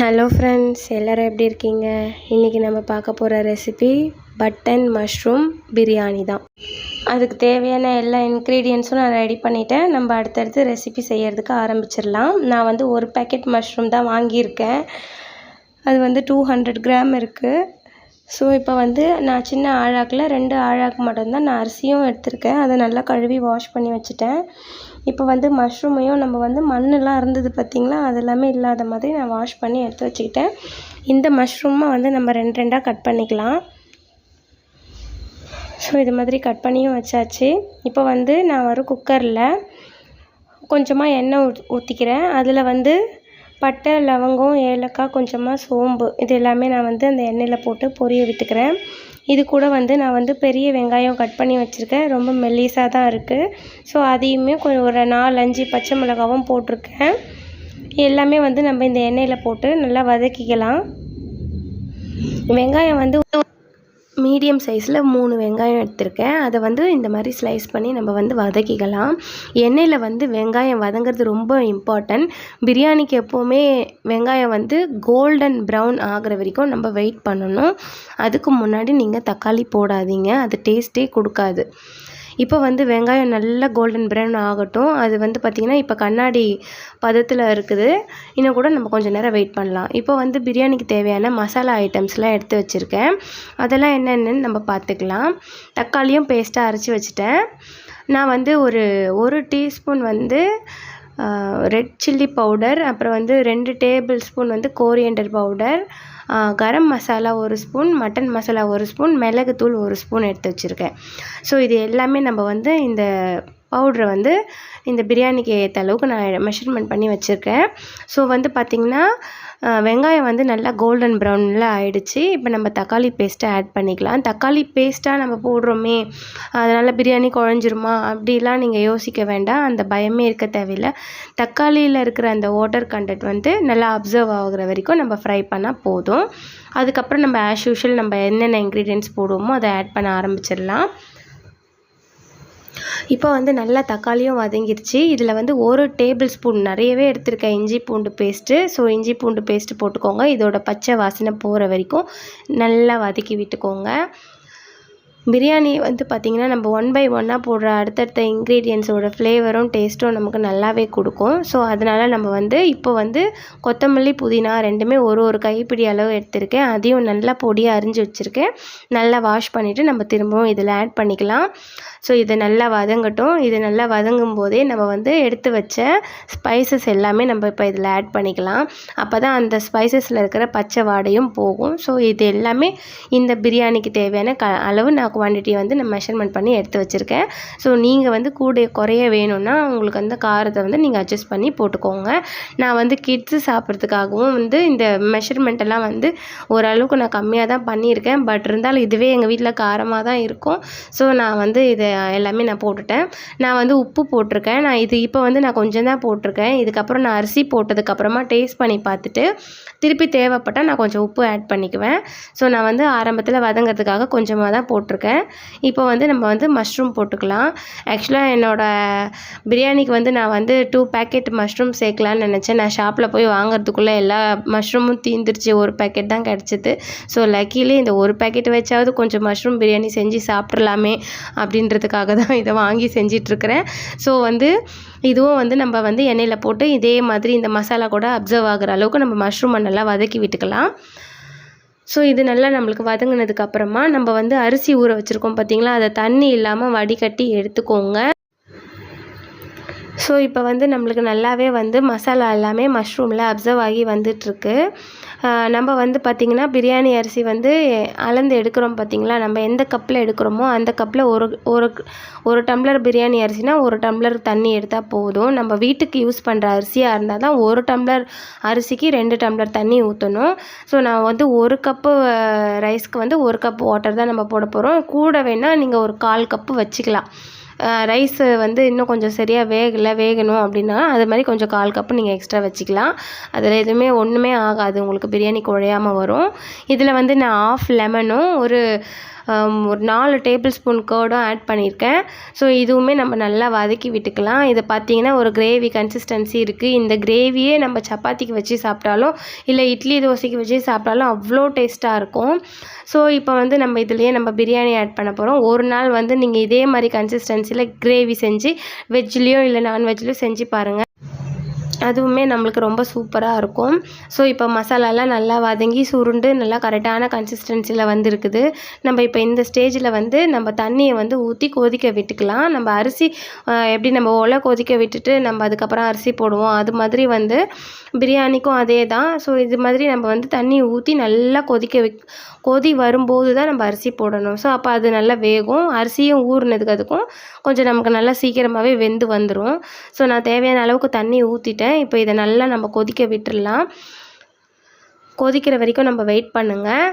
Hello friends எல்லோரும் எப்படி இருக்கீங்க? இன்றைக்கி நம்ம பார்க்க போகிற ரெசிபி பட்டன் மஷ்ரூம் பிரியாணி தான். அதுக்கு தேவையான எல்லா இன்க்ரீடியன்ஸும் நான் ரெடி பண்ணிவிட்டேன் நம்ம அடுத்தடுத்து ரெசிபி செய்கிறதுக்கு ஆரம்பிச்சிடலாம். நான் வந்து ஒரு பேக்கெட் மஷ்ரூம் தான் வாங்கியிருக்கேன். அது வந்து டூ ஹண்ட்ரட் கிராம் இருக்குது ஸோ இப்போ வந்து நான் சின்ன ஆழாக்கில் ரெண்டு ஆழாக்கு மட்டும்தான் நான் அரிசியும் எடுத்திருக்கேன். அதை நல்லா கழுவி வாஷ் பண்ணி வச்சுட்டேன். இப்போ வந்து மஷ்ரூமையும் நம்ம வந்து மண்ணெல்லாம் இருந்தது பார்த்திங்களா? அதெல்லாமே இல்லாத மாதிரி நான் வாஷ் பண்ணி எடுத்து வச்சுக்கிட்டேன். இந்த மஷ்ரூமை வந்து நம்ம ரெண்டு ரெண்டாக கட் பண்ணிக்கலாம். ஸோ இது மாதிரி கட் பண்ணியும் வச்சாச்சு. இப்போ வந்து நான் ஒரு குக்கரில் கொஞ்சமாக எண்ணெய் ஊத் ஊற்றிக்கிறேன் அதில் வந்து பட்டை லவங்கம் ஏலக்காய் கொஞ்சமாக சோம்பு இது எல்லாமே நான் வந்து அந்த எண்ணெயில் போட்டு பொரிய விட்டுக்கிறேன். இது கூட வந்து நான் வந்து பெரிய வெங்காயம் கட் பண்ணி வச்சுருக்கேன். ரொம்ப மெல்லிசாக தான் இருக்குது ஸோ அதையுமே கொஞ்சம் ஒரு நாலு அஞ்சு பச்சை மிளகாவும் போட்டிருக்கேன். எல்லாமே வந்து நம்ம இந்த எண்ணெயில் போட்டு நல்லா வதக்கிக்கலாம். வெங்காயம் வந்து மீடியம் சைஸில் மூணு வெங்காயம் எடுத்திருக்கேன். அதை வந்து இந்த மாதிரி ஸ்லைஸ் பண்ணி நம்ம வந்து வதக்கிக்கலாம். எண்ணெயில் வந்து வெங்காயம் வதங்கிறது ரொம்ப இம்பார்ட்டன்ட் பிரியாணிக்கு எப்போவுமே வெங்காயம் வந்து கோல்டன் ப்ரௌன் ஆகிற வரைக்கும் நம்ம வெயிட் பண்ணணும். அதுக்கு முன்னாடி நீங்கள் தக்காளி போடாதீங்க. அது டேஸ்ட்டே கொடுக்காது. இப்போ வந்து வெங்காயம் நல்லா கோல்டன் ப்ரௌன் ஆகட்டும். அது வந்து பார்த்திங்கன்னா இப்போ கண்ணாடி பதத்தில் இருக்குது. இன்னும் கூட நம்ம கொஞ்சம் நேரம் வெயிட் பண்ணலாம். இப்போ வந்து பிரியாணிக்கு தேவையான மசாலா ஐட்டம்ஸ்லாம் எடுத்து வச்சுருக்கேன். அதெல்லாம் என்னென்னு நம்ம பார்த்துக்கலாம் தக்காளியும் பேஸ்ட்டாக அரைச்சி வச்சுட்டேன். நான் வந்து ஒரு ஒரு டீஸ்பூன் வந்து ரெட் சில்லி பவுடர் அப்புறம் வந்து ரெண்டு டேபிள் ஸ்பூன் வந்து கோரியண்டர் பவுடர் கரம் மசாலா ஒரு ஸ்பூன் மட்டன் மசாலா ஒரு ஸ்பூன் மிளகுத்தூள் ஒரு ஸ்பூன் எடுத்து வச்சுருக்கேன். ஸோ இது எல்லாமே நம்ம வந்து இந்த பவுட்ரை வந்து இந்த பிரியாணிக்கு ஏற்ற அளவுக்கு நான் மெஷர்மெண்ட் பண்ணி வச்சுருக்கேன். ஸோ வந்து பார்த்திங்கன்னா வெங்காயம் வந்து நல்லா கோல்டன் ப்ரௌனில் ஆயிடுச்சு. இப்போ நம்ம தக்காளி பேஸ்ட்டை ஆட் பண்ணிக்கலாம். தக்காளி பேஸ்ட்டாக நம்ம போடுறோமே அதனால் பிரியாணி குழஞ்சிருமா? அப்படிலாம் நீங்கள் யோசிக்க வேண்டாம். அந்த பயமே இருக்க தேவையில்லை. தக்காளியில் இருக்கிற அந்த வாட்டர் கண்டென்ட் வந்து நல்லா அப்சர்வ் ஆகுற வரைக்கும் நம்ம ஃப்ரை பண்ணால் போதும். அதுக்கப்புறம் நம்ம ஆஸ் யூஷுவல் நம்ம என்னென்ன இன்க்ரீடியன்ஸ் போடுவோமோ அதை ஆட் பண்ண ஆரம்பிச்சிடலாம். இப்போ வந்து நல்லா தக்காளியும் வதங்கிருச்சு. இதில் வந்து ஒரு டேபிள் ஸ்பூன் நிறையவே எடுத்திருக்கேன். இஞ்சி பூண்டு பேஸ்ட்டு. ஸோ இஞ்சி பூண்டு பேஸ்ட்டு போட்டுக்கோங்க. இதோட பச்சை வாசனை போகிற வரைக்கும் நல்லா வதக்கி விட்டுக்கோங்க. பிரியாணி வந்து பார்த்திங்கன்னா நம்ம ஒன் பை ஒன்னாக போடுற அடுத்தடுத்த இன்க்ரீடியன்ஸோட ஃப்ளேவரும் டேஸ்ட்டும் நமக்கு நல்லாவே கொடுக்கும். ஸோ அதனால் நம்ம வந்து இப்போ வந்து கொத்தமல்லி புதினா ரெண்டுமே ஒரு ஒரு கைப்பிடி அளவு எடுத்திருக்கேன். அதையும் நல்லா பொடியாக அரிஞ்சு வச்சுருக்கேன். நல்லா வாஷ் பண்ணிவிட்டு நம்ம திரும்பவும் இதில் ஆட் பண்ணிக்கலாம். ஸோ இது நல்லா வதங்கட்டும். இது நல்லா வதங்கும் போதே நம்ம வந்து எடுத்து வச்ச ஸ்பைசஸ் எல்லாமே நம்ம இப்போ இதில் ஆட் பண்ணிக்கலாம். அப்போ தான் அந்த ஸ்பைசஸில் இருக்கிற பச்சை வாடையும் போகும். ஸோ இது எல்லாமே இந்த பிரியாணிக்கு தேவையான க அளவு நான் குவான்டிட்டி வந்து நான் மெஷர்மெண்ட் பண்ணி எடுத்து வச்சுருக்கேன். ஸோ நீங்கள் வந்து கூட குறைய வேணும்னா உங்களுக்கு அந்த காரத்தை வந்து நீங்கள் அட்ஜஸ்ட் பண்ணி போட்டுக்கோங்க. நான் வந்து கிட்ஸு சாப்பிட்றதுக்காகவும் வந்து இந்த மெஷர்மெண்ட்டெல்லாம் வந்து ஓரளவுக்கு நான் கம்மியாக தான் பண்ணியிருக்கேன். பட் இருந்தாலும் இதுவே எங்கள் வீட்டில் காரமாக தான் இருக்கும். ஸோ நான் வந்து இதை எல்லாமே நான் போட்டுட்டேன். நான் வந்து உப்பு போட்டிருக்கேன். நான் இது இப்போ வந்து நான் கொஞ்சம் தான் போட்டிருக்கேன். இதுக்கப்புறம் நான் அரிசி போட்டதுக்கப்புறமா டேஸ்ட் பண்ணி பார்த்துட்டு திருப்பி தேவைப்பட்டால் நான் கொஞ்சம் உப்பு ஆட் பண்ணிக்குவேன். ஸோ நான் வந்து ஆரம்பத்தில் வதங்கிறதுக்காக கொஞ்சமாக தான் போட்டிருக்கேன். இப்போ வந்து நம்ம வந்து மஷ்ரூம் போட்டுக்கலாம். ஆக்சுவலாக என்னோடய பிரியாணிக்கு வந்து நான் வந்து டூ பேக்கெட் மஷ்ரூம் சேர்க்கலான்னு நினச்சேன். நான் ஷாப்பில் போய் வாங்குறதுக்குள்ளே எல்லா மஷ்ரூமும் தீந்துருச்சு. ஒரு பேக்கெட் தான் கிடச்சிது. ஸோ லக்கிலி இந்த ஒரு பேக்கெட் வச்சாவது கொஞ்சம் மஷ்ரூம் பிரியாணி செஞ்சு சாப்பிட்றலாமே அப்படின்றது பண்ணுறதுக்காக தான் இதை வாங்கி செஞ்சிட்ருக்கிறேன். ஸோ வந்து இதுவும் வந்து நம்ம வந்து எண்ணெயில் போட்டு இதே மாதிரி இந்த மசாலா கூட அப்சர்வ் ஆகிற அளவுக்கு நம்ம மஷ்ரூமை நல்லா வதக்கி விட்டுக்கலாம். ஸோ இது நல்லா நம்மளுக்கு வதங்கினதுக்கப்புறமா நம்ம வந்து அரிசி ஊற வச்சுருக்கோம் பார்த்திங்களா அதை தண்ணி இல்லாமல் வடிகட்டி எடுத்துக்கோங்க. ஸோ இப்போ வந்து நம்மளுக்கு நல்லாவே வந்து மசாலா எல்லாமே மஷ்ரூமில் அப்சர்வ் ஆகி வந்துட்டுருக்கு நம்ம வந்து பார்த்திங்கன்னா பிரியாணி அரிசி வந்து அளந்து எடுக்கிறோம் பார்த்திங்களா நம்ம எந்த கப்பில் எடுக்கிறோமோ அந்த கப்பில் ஒரு ஒரு ஒரு டம்ளர் பிரியாணி அரிசினா ஒரு டம்ளர் தண்ணி எடுத்தால் போதும். நம்ம வீட்டுக்கு யூஸ் பண்ணுற அரிசியாக இருந்தால் தான் ஒரு டம்ளர் அரிசிக்கு ரெண்டு டம்ளர் தண்ணி ஊற்றணும் ஸோ நான் வந்து ஒரு கப்பு ரைஸ்க்கு வந்து ஒரு கப் வாட்டர் தான் நம்ம போட போகிறோம் கூட வேணால் நீங்கள் ஒரு கால் கப்பு வச்சுக்கலாம். ரைஸு வந்து இன்னும் கொஞ்சம் சரியாக வேகலை வேகணும் அப்படின்னா அது மாதிரி கொஞ்சம் கால் கப்பு நீங்கள் எக்ஸ்ட்ரா வச்சுக்கலாம். அதில் எதுவுமே ஒன்றுமே ஆகாது. உங்களுக்கு பிரியாணி குழையாமல் வரும். இதில் வந்து நான் ஆஃப் லெமனும் ஒரு ஒரு நாலு டேபிள் ஸ்பூன் கேர்டும் ஆட் பண்ணியிருக்கேன். ஸோ இதுவுமே நம்ம நல்லா வதக்கி விட்டுக்கலாம். இதை பார்த்தீங்கன்னா ஒரு கிரேவி கன்சிஸ்டன்சி இருக்குது இந்த கிரேவியே நம்ம சப்பாத்திக்கு வச்சு சாப்பிட்டாலும் இல்லை இட்லி தோசைக்கு வச்சு சாப்பிட்டாலும் அவ்வளோ டேஸ்ட்டாக இருக்கும். ஸோ இப்போ வந்து நம்ம இதுலேயே நம்ம பிரியாணி ஆட் பண்ண போகிறோம் ஒரு நாள் வந்து நீங்கள் இதே மாதிரி கன்சிஸ்டன்சியில் கிரேவி செஞ்சு வெஜ்லேயோ இல்லை நான்வெஜ்லேயோ செஞ்சு பாருங்கள் அதுவுமே நம்மளுக்கு ரொம்ப சூப்பராக இருக்கும். ஸோ இப்போ மசாலாலாம் நல்லா வதங்கி சுருண்டு நல்லா கரெக்டான கன்சிஸ்டன்சியில் வந்துருக்குது. நம்ம இப்போ இந்த ஸ்டேஜில் வந்து நம்ம தண்ணியை வந்து ஊற்றி கொதிக்க விட்டுக்கலாம். நம்ம அரிசி எப்படி நம்ம ஒலை கொதிக்க விட்டுட்டு நம்ம அதுக்கப்புறம் அரிசி போடுவோம். அது மாதிரி வந்து பிரியாணிக்கும் அதே தான் ஸோ இது மாதிரி நம்ம வந்து தண்ணி ஊற்றி நல்லா கொதிக்க வை கொதி வரும்போது தான் நம்ம அரிசி போடணும். ஸோ அப்போ அது நல்லா வேகும். அரிசியும் ஊறினதுக்கு அதுக்கும் கொஞ்சம் நமக்கு நல்லா சீக்கிரமாகவே வெந்து வந்துடும் ஸோ நான் தேவையான அளவுக்கு தண்ணி ஊற்றிட்டேன் இப்போ இதை நல்லா நம்ம கொதிக்க விட்டுடலாம் கொதிக்கிற வரைக்கும் நம்ம வெயிட் பண்ணுங்கள்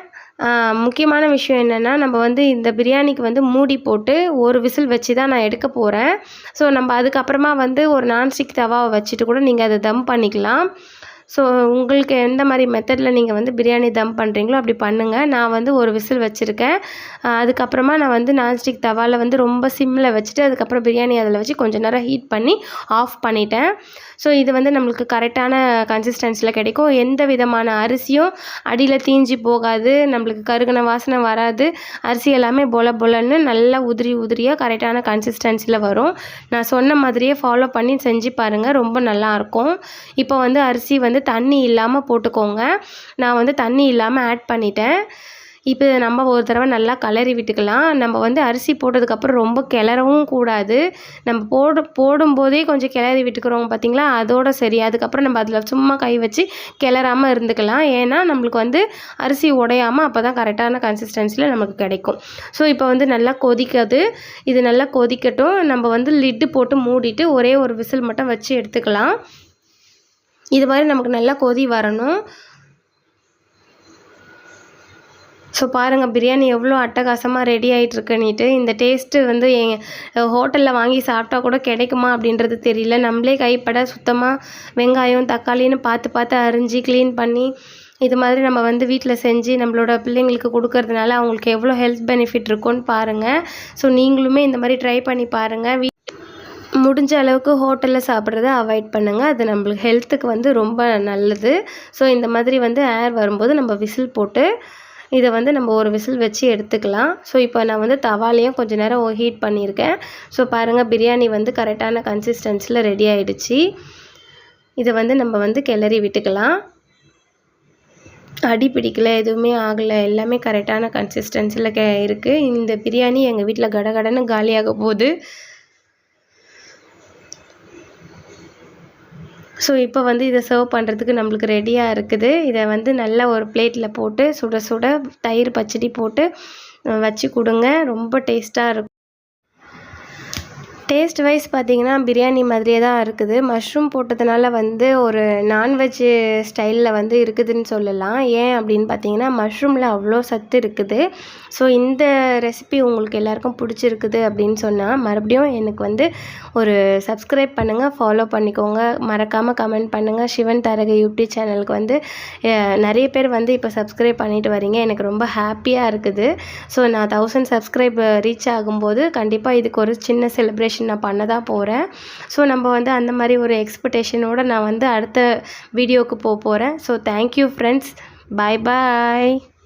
முக்கியமான விஷயம் என்னென்னா நம்ம வந்து இந்த பிரியாணிக்கு வந்து மூடி போட்டு ஒரு விசில் வச்சு தான் நான் எடுக்க போகிறேன் ஸோ நம்ம அதுக்கப்புறமா வந்து ஒரு நான்ஸ்டிக் தவாவை வச்சுட்டு கூட நீங்கள் அதை தம் பண்ணிக்கலாம். ஸோ உங்களுக்கு எந்த மாதிரி மெத்தடில் நீங்கள் வந்து பிரியாணி தம் பண்ணுறீங்களோ அப்படி பண்ணுங்கள் நான் வந்து ஒரு விசில் வச்சுருக்கேன். அதுக்கப்புறமா நான் வந்து நான்ஸ்டிக் தவாவில் வந்து ரொம்ப சிம்மில் வச்சுட்டு அதுக்கப்புறம் பிரியாணி அதில் வச்சு கொஞ்சம் நேரம் ஹீட் பண்ணி ஆஃப் பண்ணிட்டேன். ஸோ இது வந்து நம்மளுக்கு கரெக்டான கன்சிஸ்டன்சியில் கிடைக்கும். எந்த விதமான அரிசியும் அடியில் தீஞ்சு போகாது. நம்மளுக்கு கருகின வாசனை வராது. அரிசி எல்லாமே பொல பொலன்னு நல்லா உதிரி உதிரியாக கரெக்டான கன்சிஸ்டன்சியில் வரும். நான் சொன்ன மாதிரியே ஃபாலோ பண்ணி செஞ்சு பாருங்கள் ரொம்ப நல்லாயிருக்கும் இப்போ வந்து அரிசி வந்து தண்ணி இல்லாமல் போட்டுக்கோங்க. நான் வந்து தண்ணி இல்லாமல் ஆட் பண்ணிட்டேன். இப்போ நம்ம ஒரு தடவை நல்லா கிளறி விட்டுக்கலாம். நம்ம வந்து அரிசி போட்டதுக்கப்புறம் ரொம்ப கிளறவும் கூடாது. நம்ம போட போடும்போதே கொஞ்சம் கிளறி விட்டுக்கிறோம் பார்த்திங்களா அதோட சரி. அதுக்கப்புறம் நம்ம அதில் சும்மா கை வச்சு கிளறாமல் இருந்துக்கலாம். ஏன்னா நம்மளுக்கு வந்து அரிசி உடையாமல் அப்போ தான் கரெக்டான கன்சிஸ்டன்சியில் நமக்கு கிடைக்கும். ஸோ இப்போ வந்து நல்லா கொதிக்காது. இது நல்லா கொதிக்கட்டும். நம்ம வந்து லிட்டு போட்டு மூடிட்டு ஒரே ஒரு விசில் மட்டும் வச்சு எடுத்துக்கலாம். இது மாதிரி நமக்கு நல்லா கொதி வரணும். ஸோ பாருங்கள் பிரியாணி எவ்வளோ அட்டகாசமாக ரெடி ஆகிட்டுருக்குன்னுட்டு இந்த டேஸ்ட்டு வந்து எங்கள் ஹோட்டலில் வாங்கி சாப்பிட்டா கூட கிடைக்குமா அப்படின்றது தெரியல. நம்மளே கைப்பட சுத்தமாக வெங்காயம் தக்காளின்னு பார்த்து பார்த்து அரிஞ்சு க்ளீன் பண்ணி இது மாதிரி நம்ம வந்து வீட்டில் செஞ்சு நம்மளோட பிள்ளைங்களுக்கு கொடுக்கறதுனால அவங்களுக்கு எவ்வளோ ஹெல்த் பெனிஃபிட் இருக்கும்னு பாருங்கள் ஸோ நீங்களுமே இந்த மாதிரி ட்ரை பண்ணி பாருங்கள் வீ முடிஞ்ச அளவுக்கு ஹோட்டலில் சாப்பிட்றத அவாய்ட் பண்ணுங்கள் அது நம்மளுக்கு ஹெல்த்துக்கு வந்து ரொம்ப நல்லது. ஸோ இந்த மாதிரி வந்து ஏர் வரும்போது நம்ம விசில் போட்டு இதை வந்து நம்ம ஒரு விசில் வச்சு எடுத்துக்கலாம். ஸோ இப்போ நான் வந்து தவாலையும் கொஞ்சம் நேரம் ஹீட் பண்ணியிருக்கேன். ஸோ பாருங்கள் பிரியாணி வந்து கரெக்டான கன்சிஸ்டன்சியில் ரெடி ஆகிடுச்சு இதை வந்து நம்ம வந்து கிளறி விட்டுக்கலாம். அடி பிடிக்கல எதுவுமே ஆகலை எல்லாமே கரெக்டான கன்சிஸ்டன்சியில் கே இருக்குது இந்த பிரியாணி எங்கள் வீட்டில் கடகடன்னு காலியாக போகுது. ஸோ இப்போ வந்து இதை சர்வ் பண்ணுறதுக்கு நம்மளுக்கு ரெடியாக இருக்குது. இதை வந்து நல்ல ஒரு பிளேட்டில் போட்டு சுட சுட தயிர் பச்சடி போட்டு வச்சு கொடுங்க. ரொம்ப டேஸ்ட்டாக இருக்கும். டேஸ்ட் வைஸ் பார்த்தீங்கன்னா பிரியாணி மாதிரியே தான் இருக்குது. மஷ்ரூம் போட்டதுனால வந்து ஒரு நான்வெஜ் ஸ்டைலில் வந்து இருக்குதுன்னு சொல்லலாம். ஏன் அப்படின்னு பார்த்தீங்கன்னா மஷ்ரூமில் அவ்வளோ சத்து இருக்குது. ஸோ இந்த ரெசிபி உங்களுக்கு எல்லாருக்கும் பிடிச்சிருக்குது அப்படின்னு சொன்னால் மறுபடியும் எனக்கு வந்து ஒரு சப்ஸ்கிரைப் பண்ணுங்கள் ஃபாலோ பண்ணிக்கோங்க. மறக்காமல் கமெண்ட் பண்ணுங்கள் சிவன் தரகு யூடியூப் சேனலுக்கு வந்து நிறைய பேர் வந்து இப்போ சப்ஸ்கிரைப் பண்ணிட்டு வரீங்க. எனக்கு ரொம்ப ஹாப்பியாக இருக்குது. ஸோ நான் தௌசண்ட் சப்ஸ்கிரைப் ரீச் ஆகும்போது கண்டிப்பாக இதுக்கு ஒரு சின்ன செலிப்ரேஷன் நான் பண்ண தான் போகிறேன் ஸோ நம்ம வந்து அந்த மாதிரி ஒரு எக்ஸ்பெக்டேஷனோட நான் வந்து அடுத்த வீடியோவுக்கு போக போகிறேன் so thank you friends bye bye